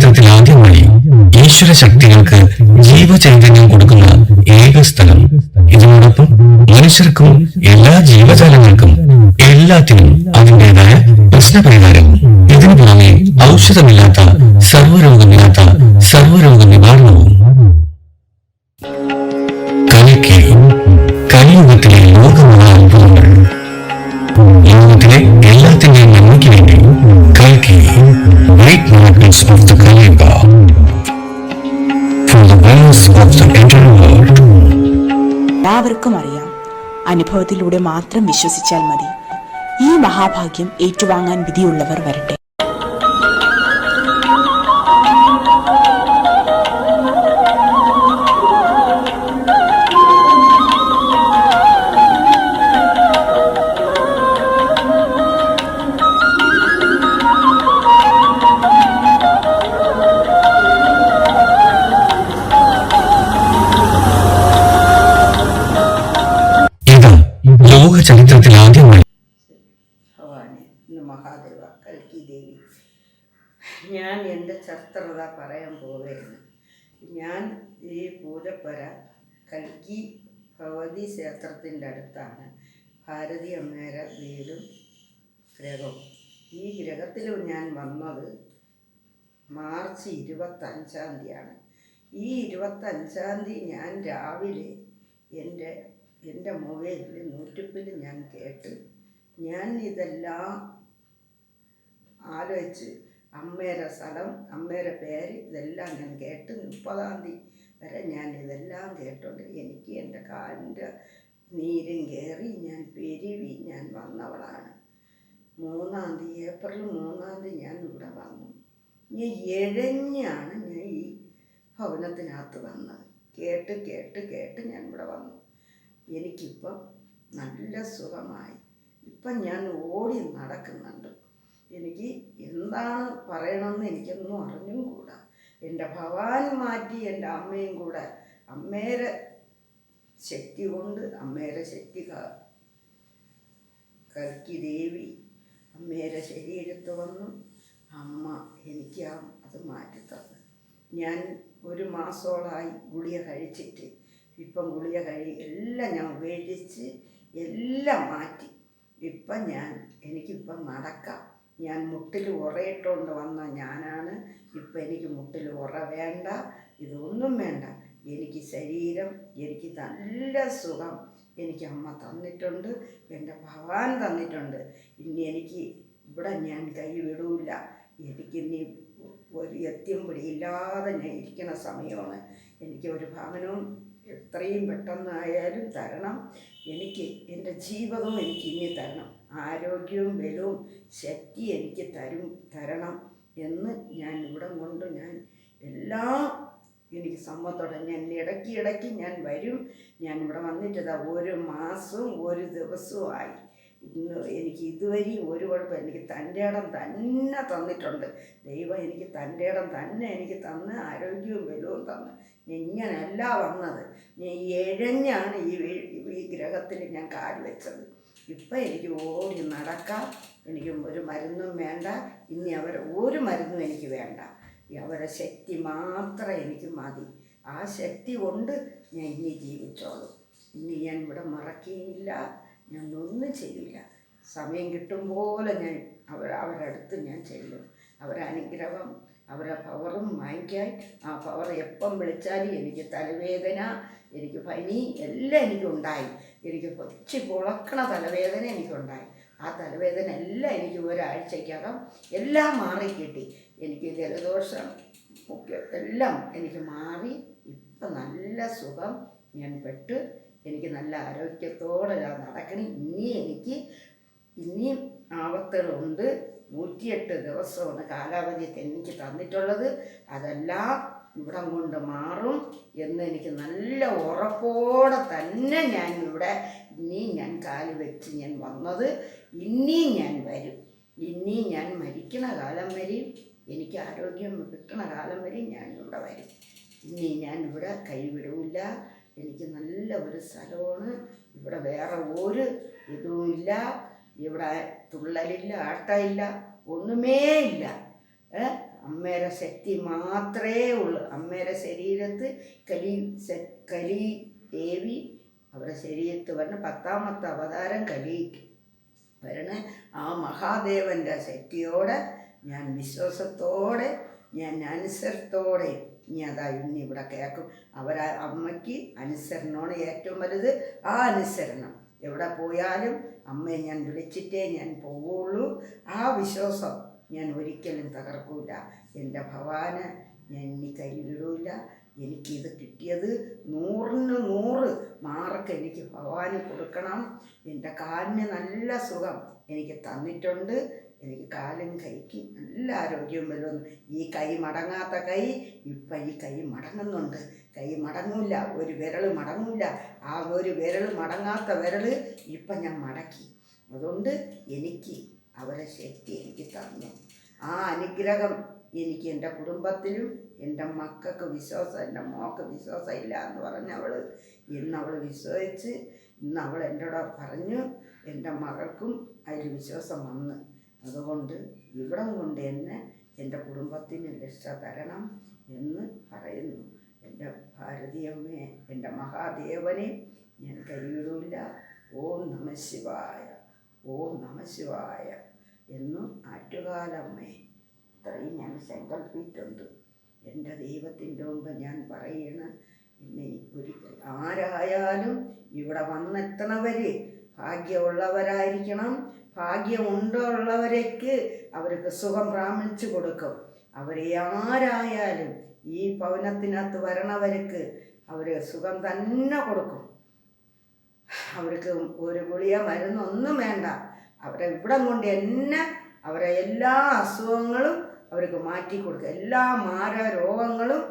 ചരിത്രത്തിൽ ആദ്യമായി ഈശ്വര ശക്തികൾക്ക് ജീവചൈതന്യം കൊടുക്കുന്ന ഏക സ്ഥലം. ഇതിനോടൊപ്പം മനുഷ്യർക്കും എല്ലാ ജീവജാലങ്ങൾക്കും എല്ലാത്തിനും അതിന്റെതായ പ്രശ്നപരിഹാരവും ഇതിനു പുറമെ ഔഷധമില്ലാത്ത സർവരോഗമില്ലാത്ത സർവരോഗ നിവാരണവും കലയ്ക്ക് കലിയുഗത്തിലെ ലോകമുള്ള അത്ഭുതങ്ങൾ ലോകത്തിലെ miracles of the Kaliuga for the veils of the world. എല്ലാവർക്കും അറിയാം. അനുഭവത്തിലൂടെ മാത്രം വിശ്വസിച്ചാൽ മതി. ഈ മഹാഭാഗ്യം ഏറ്റുവാങ്ങാൻ വിധിയുള്ളവർ വരട്ടെ. ലോക ചരിത്രത്തിൽ ആദ്യമായി മഹാദേവ കൽക്കി ദേവി. ഞാൻ എന്റെ ചരിത്രത പറയാൻ പോവുകയാണ്. ഞാൻ ഈ പൂജപ്പുര കൽക്കി ഭഗവതി ക്ഷേത്രത്തിന്റെ അടുത്താണ്. ഭാരതി അമ്മയുടെ വീടും ഗ്രഹവും. ഈ ഗ്രഹത്തിൽ ഞാൻ വന്നത് മാർച്ച് ഇരുപത്തഞ്ചാം തീയതിയാണ്. ഈ ഇരുപത്തഞ്ചാം തീയതി ഞാൻ രാവിലെ എന്റെ എന്റെ മൊബൈലിൽ നൂറ്റിപ്പിൽ ഞാൻ കേട്ട് ഞാൻ ഇതെല്ലാം ആലോചിച്ച് അമ്മയുടെ സ്ഥലം അമ്മയുടെ പേര് ഇതെല്ലാം ഞാൻ കേട്ട് മുപ്പതാം തീയതി വരെ ഞാൻ ഇതെല്ലാം കേട്ടുകൊണ്ട് എനിക്ക് എന്റെ കാലിന്റെ നീരും കയറി ഞാൻ പെരുവി ഞാൻ വന്നവളാണ്. മൂന്നാം തീയതി ഏപ്രിൽ മൂന്നാം തീയതി ഞാൻ ഇവിടെ വന്നു. ഞാൻ എഴഞ്ഞാണ് ഞാൻ ഈ ഭവനത്തിനകത്ത് വന്നത്. കേട്ട് കേട്ട് കേട്ട് ഞാൻ ഇവിടെ വന്നു. എനിക്കിപ്പം നല്ല സുഖമായി. ഇപ്പം ഞാൻ ഓടി നടക്കുന്നുണ്ട്. എനിക്ക് എന്താണ് പറയണമെന്ന് എനിക്കൊന്നും അറിഞ്ഞും കൂടാ. എന്റെ ഭവാൻ മാറ്റി എന്റെ അമ്മയും കൂടെ അമ്മേരെ ശക്തി കൊണ്ട് അമ്മേരെ ശക്തി കൽക്കി ദേവി അമ്മേരെ ശരീരത്ത് വന്നു. അമ്മ എനിക്ക് അത് മാറ്റി തന്നു ഞാൻ ഒരു മാസോളായി ഗുളിക കഴിച്ചിട്ട് ഇപ്പം ഗുളിക കഴി എല്ലാം ഞാൻ ഉപേക്ഷിച്ച് എല്ലാം മാറ്റി. ഇപ്പം ഞാൻ എനിക്കിപ്പം നടക്കാം. ഞാൻ മുട്ടിൽ ഉറയിട്ടുകൊണ്ട് വന്ന ഞാനാണ്. ഇപ്പം എനിക്ക് മുട്ടിൽ ഉറ വേണ്ട ഇതൊന്നും വേണ്ട. എനിക്ക് ശരീരം എനിക്ക് നല്ല സുഖം. എനിക്ക് അമ്മ തന്നിട്ടുണ്ട് എന്റെ ഭഗവാൻ തന്നിട്ടുണ്ട്. ഇനി എനിക്ക് ഇവിടെ ഞാൻ കൈ വിടൂല. എനിക്കിനി ഒരു എത്തിയും പിടിയില്ലാതെ ഞാൻ ഇരിക്കുന്ന സമയമാണ്. എനിക്ക് ഒരു ഭവനവും എത്രയും പെട്ടെന്നായാലും തരണം. എനിക്ക് എന്റെ ജീവിതവും എനിക്ക് ഇനി തരണം. ആരോഗ്യവും ബലവും ശക്തി എനിക്ക് തരും തരണം എന്ന് ഞാൻ ഇവിടം കൊണ്ട് ഞാൻ എല്ലാം എനിക്ക് സമ്മതോടെ ഞാൻ ഇടയ്ക്ക് ഇടയ്ക്ക് ഞാൻ വരും. ഞാൻ ഇവിടെ വന്നിട്ടതാ ഒരു മാസവും ഒരു ദിവസവും ആയി. എനിക്ക് ഇതുവരെയും ഒരു കുഴപ്പം എനിക്ക് തന്റെ ഇടം തന്നെ തന്നിട്ടുണ്ട്. ദൈവം എനിക്ക് തന്റെ ഇടം തന്നെ എനിക്ക് തന്ന് ആരോഗ്യവും ബലവും തന്ന്. ഇങ്ങനെയല്ല വന്നത്. ഞാൻ എഴഞ്ഞാണ് ഈ ഈ ഗ്രഹത്തിൽ ഞാൻ കാൽ വെച്ചത്. ഇപ്പം എനിക്ക് ഓടി നടക്കാം എനിക്ക് ഒരു മരുന്നും വേണ്ട. ഇനി അവർ ഒരു മരുന്നും എനിക്ക് വേണ്ട. അവരെ ശക്തി മാത്രം എനിക്ക് മതി. ആ ശക്തി കൊണ്ട് ഞാൻ ഇനി ജീവിച്ചോളും. ഇനി ഞാൻ ഇവിടെ മറക്കുകയില്ല. ഞാൻ ഒന്നും ചെയ്യില്ല. സമയം കിട്ടും പോലെ ഞാൻ അവർ അവരുടെ അടുത്ത് ഞാൻ ചെല്ലും. അവരെ അനുഗ്രഹം അവരുടെ പവറും വാങ്ങിക്കാൻ ആ പവർ എപ്പം വിളിച്ചാലും എനിക്ക് തലവേദന എനിക്ക് പനി എല്ലാം എനിക്കുണ്ടായി. എനിക്ക് കൊച്ചി പുളക്കണ തലവേദന എനിക്കുണ്ടായി. ആ തലവേദന എല്ലാം എനിക്ക് ഒരാഴ്ചക്കകം എല്ലാം മാറിക്കിട്ടി. എനിക്ക് ജലദോഷം ഒക്കെ എല്ലാം എനിക്ക് മാറി. ഇപ്പം നല്ല സുഖം. ഞാൻ പെട്ട് എനിക്ക് നല്ല ആരോഗ്യത്തോടെ ഞാൻ നടക്കണം. ഇനി എനിക്ക് ഇനിയും ആപത്തുകളുണ്ട്. നൂറ്റിയെട്ട് ദിവസമാണ് കാലാവധി എനിക്ക് തന്നിട്ടുള്ളത്. അതെല്ലാം ഇവിടം കൊണ്ട് മാറും എന്ന് എനിക്ക് നല്ല ഉറപ്പോടെ തന്നെ ഞാൻ ഇവിടെ ഇനിയും ഞാൻ കാൽ വെച്ച് ഞാൻ വന്നത്. ഇനിയും ഞാൻ വരും. ഇനിയും ഞാൻ മരിക്കണ കാലം വരെയും എനിക്ക് ആരോഗ്യം കിട്ടണ കാലം വരെയും ഞാൻ ഇവിടെ വരും. ഇനി ഞാൻ ഇവിടെ കൈവിടൂല. എനിക്ക് നല്ല ഒരു സ്ഥലമാണ്. ഇവിടെ വേറെ ഒരു ഇതുമില്ല ഇവിടെ തുള്ളലില്ല ആട്ടമില്ല ഒന്നുമേ ഇല്ല. അമ്മയുടെ ശക്തി മാത്രമേ ഉള്ളൂ. അമ്മയുടെ ശരീരത്ത് കലി കലി ദേവി അവരുടെ ശരീരത്ത് വരണ പത്താമത്തെ അവതാരം കലിക്ക് വരണ ആ മഹാദേവന്റെ ശക്തിയോടെ ഞാൻ വിശ്വാസത്തോടെ ഞാൻ അനുസരത്തോടെ ഇനി അതാ ഇനി ഇവിടെ കേൾക്കും അവരാ അമ്മയ്ക്ക് അനുസരണമാണ് ഏറ്റവും വലുത്. ആ അനുസരണം എവിടെ പോയാലും അമ്മയെ ഞാൻ വിളിച്ചിട്ടേ ഞാൻ പോവുള്ളൂ. ആ വിശ്വാസം ഞാൻ ഒരിക്കലും തകർക്കൂല. എന്റെ ഭവാന് ഞാൻ ഇനി കൈവിടൂല എനിക്കിത് കിട്ടിയത് നൂറിന് നൂറ് മാർക്ക് എനിക്ക് ഭഗവാന് കൊടുക്കണം. എന്റെ കാലിന് നല്ല സുഖം എനിക്ക് തന്നിട്ടുണ്ട്. എനിക്ക് കാലും കൈക്ക് നല്ല ആരോഗ്യം വരുമെന്ന് ഈ കൈ മടങ്ങാത്ത കൈ ഇപ്പം ഈ കൈ മടങ്ങുന്നുണ്ട്. കൈ മടങ്ങൂല ഒരു വിരൽ മടങ്ങൂല. ആ ഒരു വിരൽ മടങ്ങാത്ത വിരൽ ഇപ്പം ഞാൻ മടക്കി. അതുകൊണ്ട് എനിക്ക് അവരെ ശക്തി എനിക്ക് തന്നു. ആ അനുഗ്രഹം എനിക്ക് എന്റെ കുടുംബത്തിലും എന്റെ മക്കൾക്ക് വിശ്വാസം എന്റെ മോക്ക് വിശ്വാസം ഇല്ല എന്ന് പറഞ്ഞവൾ ഇന്ന് അവൾ വിശ്വസിച്ച് ഇന്ന് അവൾ എന്നോട് പറഞ്ഞു എന്റെ മകൾക്കും അതിൽ വിശ്വാസം വന്ന്. അതുകൊണ്ട് ഇവിടം കൊണ്ട് എന്നെ എന്റെ കുടുംബത്തിന് രക്ഷ തരണം എന്ന് പറയുന്നു. എന്റെ ഭാരതീയമ്മയെ എന്റെ മഹാദേവനെ ഞാൻ കൈവിടൂല. ഓം നമ ശിവായ ഓം നമ ശിവായ എന്നും ആറ്റുകാലമ്മേ ഇത്രയും ഞാൻ സങ്കല്പിച്ചിട്ടുണ്ട് എന്റെ ദൈവത്തിന്റെ മുമ്പ് ഞാൻ പറയണ പിന്നെ ഒരിക്കൽ ആരായാലും ഇവിടെ വന്നെത്തണവർ ഭാഗ്യമുള്ളവരായിരിക്കണം ഭാഗ്യമുണ്ടുള്ളവരേക്ക് അവർക്ക് സുഖം പ്രാപിച്ചു കൊടുക്കും. അവരെ ആരായാലും ഈ ഭവനത്തിനകത്ത് വരണവർക്ക് അവർ സുഖം തന്നെ കൊടുക്കും. അവർക്ക് ഒരു ഗുളിയ മരുന്നൊന്നും വേണ്ട. അവരെ ഇവിടം കൊണ്ട് എന്നെ അവരെ എല്ലാ അസുഖങ്ങളും അവർക്ക് മാറ്റി കൊടുക്കുക എല്ലാ മാര രോഗങ്ങളും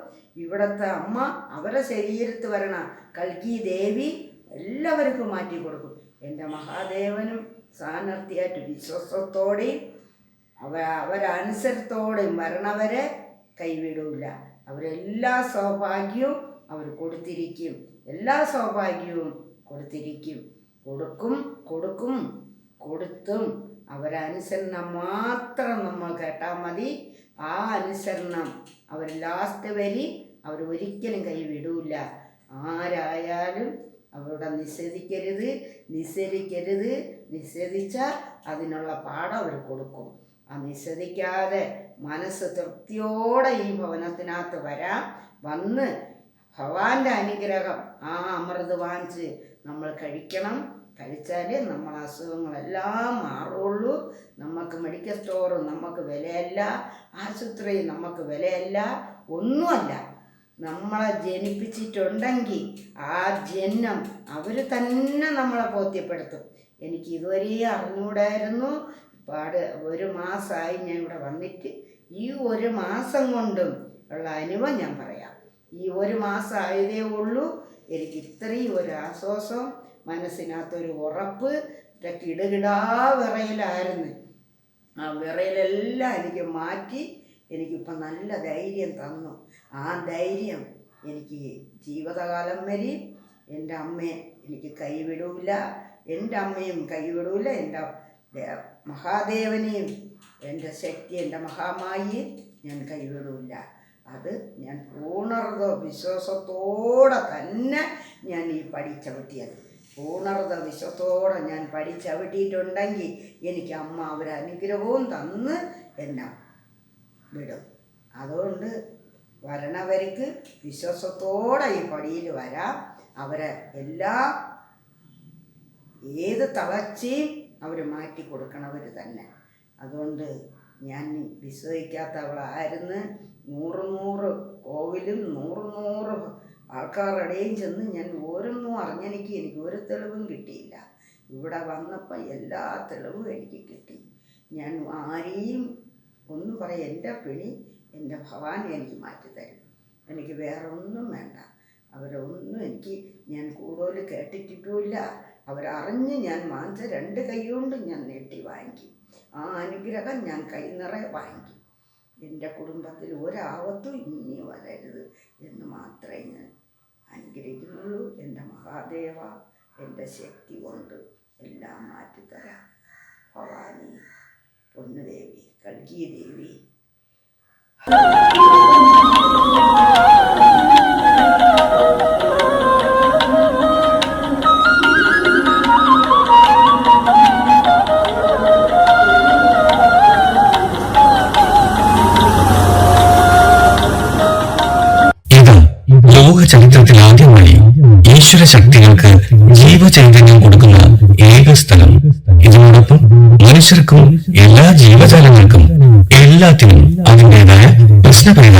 ഇവിടുത്തെ അമ്മ അവരെ ശരീരത്ത് വരണ കൽക്കി ദേവി എല്ലാവർക്കും മാറ്റി കൊടുക്കും. എന്റെ മഹാദേവനും സ്ഥാനാർത്ഥിയായിട്ട് വിശ്വാസത്തോടെയും അവ അവരനുസരത്തോടെയും വരണവരെ കൈവിടൂല. അവരെല്ലാ സൗഭാഗ്യവും അവർ കൊടുത്തിരിക്കും. എല്ലാ സൗഭാഗ്യവും കൊടുത്തിരിക്കും. കൊടുക്കും കൊടുക്കും കൊടുത്തും അവരനുസരണം മാത്രം നമ്മൾ കേട്ടാൽ മതി. ആ അനുസരണം അവർ ലാസ്റ്റ് വരി അവർ ഒരിക്കലും കൈവിടൂല. ആരായാലും അവരുടെ നിഷേധിക്കരുത് നിഷേധിക്കരുത്. നിഷേധിച്ചാൽ അതിനുള്ള പാഠം അവർ കൊടുക്കും. ആ നിഷേധിക്കാതെ മനസ്സ് തൃപ്തിയോടെ ഈ ഭവനത്തിനകത്ത് വരാം. വന്ന് ഭഗവാന്റെ അനുഗ്രഹം ആ അമൃത് വാങ്ങിച്ച് നമ്മൾ കഴിക്കണം. കഴിച്ചാലേ നമ്മൾ അസുഖങ്ങളെല്ലാം മാറുള്ളൂ. നമുക്ക് മെഡിക്കൽ സ്റ്റോറും നമുക്ക് വിലയല്ല. ആശുപത്രി നമുക്ക് വിലയല്ല. ഒന്നുമല്ല. നമ്മളെ ജനിപ്പിച്ചിട്ടുണ്ടെങ്കിൽ ആ ജന്മം അവർ തന്നെ നമ്മളെ ബോധ്യപ്പെടുത്തും. എനിക്ക് ഇതുവരെ അറിഞ്ഞൂടായിരുന്നു. പാട് ഒരു മാസമായി ഞാൻ ഇവിടെ വന്നിട്ട് ഈ ഒരു മാസം കൊണ്ടും ഉള്ള അനുഭവം ഞാൻ പറയാം. ഈ ഒരു മാസം ആയതേ ഉള്ളൂ. എനിക്ക് ഇത്രയും ഒരു ആശ്വാസം മനസ്സിനകത്തൊരു ഉറപ്പ് കിടുകിടാ വിറയിലായിരുന്നു. ആ വിറയിലെല്ലാം എനിക്ക് മാറ്റി എനിക്കിപ്പം നല്ല ധൈര്യം തന്നു. ആ ധൈര്യം എനിക്ക് ജീവിതകാലം വരെ എന്റെ അമ്മയെ എനിക്ക് കൈവിടൂല. എന്റെ അമ്മയും കൈവിടൂല. എന്റെ മഹാദേവനെയും എന്റെ ശക്തി എന്റെ മഹാമായി ഞാൻ കൈവിടൂല. അത് ഞാൻ പൂർണത വിശ്വാസത്തോടെ തന്നെ ഞാൻ ഈ പഠിച്ചവിട്ടിയത് പൂർണത വിശ്വത്തോടെ ഞാൻ പഠിച്ചവിട്ടിയിട്ടുണ്ടെങ്കിൽ എനിക്ക് അമ്മ ഒരു അനുഗ്രഹവും തന്ന് എന്നെ വിടും. അതുകൊണ്ട് വരണവർക്ക് വിശ്വാസത്തോടെ ഈ പടിയിൽ വരാം. അവരെ എല്ലാ ഏത് തളർച്ചയും അവർ മാറ്റി കൊടുക്കണവർ തന്നെ. അതുകൊണ്ട് ഞാൻ വിശ്വസിക്കാത്തവളായിരുന്നു നൂറ് നൂറ് കോവിലും നൂറ് നൂറ് ആൾക്കാരുടെയും ചെന്ന് ഞാൻ ഓരോന്നും അറിഞ്ഞെനിക്ക് എനിക്ക് ഒരു തെളിവും കിട്ടിയില്ല. ഇവിടെ വന്നപ്പോൾ എല്ലാ തെളിവും എനിക്ക് കിട്ടി. ഞാൻ ആരെയും ഒന്നും പറയും എന്റെ പിണി എന്റെ ഭവാനെ എനിക്ക് മാറ്റിത്തരും എനിക്ക് വേറെ ഒന്നും വേണ്ട അവരൊന്നും എനിക്ക് ഞാൻ കൂടുതൽ കേട്ടിട്ടിട്ടുമില്ല. അവരറിഞ്ഞ് ഞാൻ വാങ്ങിച്ച രണ്ട് കൈ കൊണ്ട് ഞാൻ നീട്ടി വാങ്ങിക്കും. ആ അനുഗ്രഹം ഞാൻ കൈ നിറയെ വാങ്ങിക്കും. എന്റെ കുടുംബത്തിൽ ഒരാപത്തും ഇനി വരരുത് എന്ന് മാത്രമേ ഞാൻ അനുഗ്രഹിക്കുന്നുള്ളൂ. എന്റെ മഹാദേവ എന്റെ ശക്തി കൊണ്ട് എല്ലാം മാറ്റിത്തരാം ഭവാനി പൊന്നുദേവി കൽക്കി ദേവി. ചരിത്രത്തിൽ ആദ്യമായി ഈശ്വര ശക്തികൾക്ക് ജീവചൈതന്യം കൊടുക്കുന്ന ഏക സ്ഥലം. ഇതിനോടൊപ്പം മനുഷ്യർക്കും എല്ലാ ജീവജാലങ്ങൾക്കും എല്ലാത്തിനും അതിന്റെതായ പ്രശ്നപരിഹാരം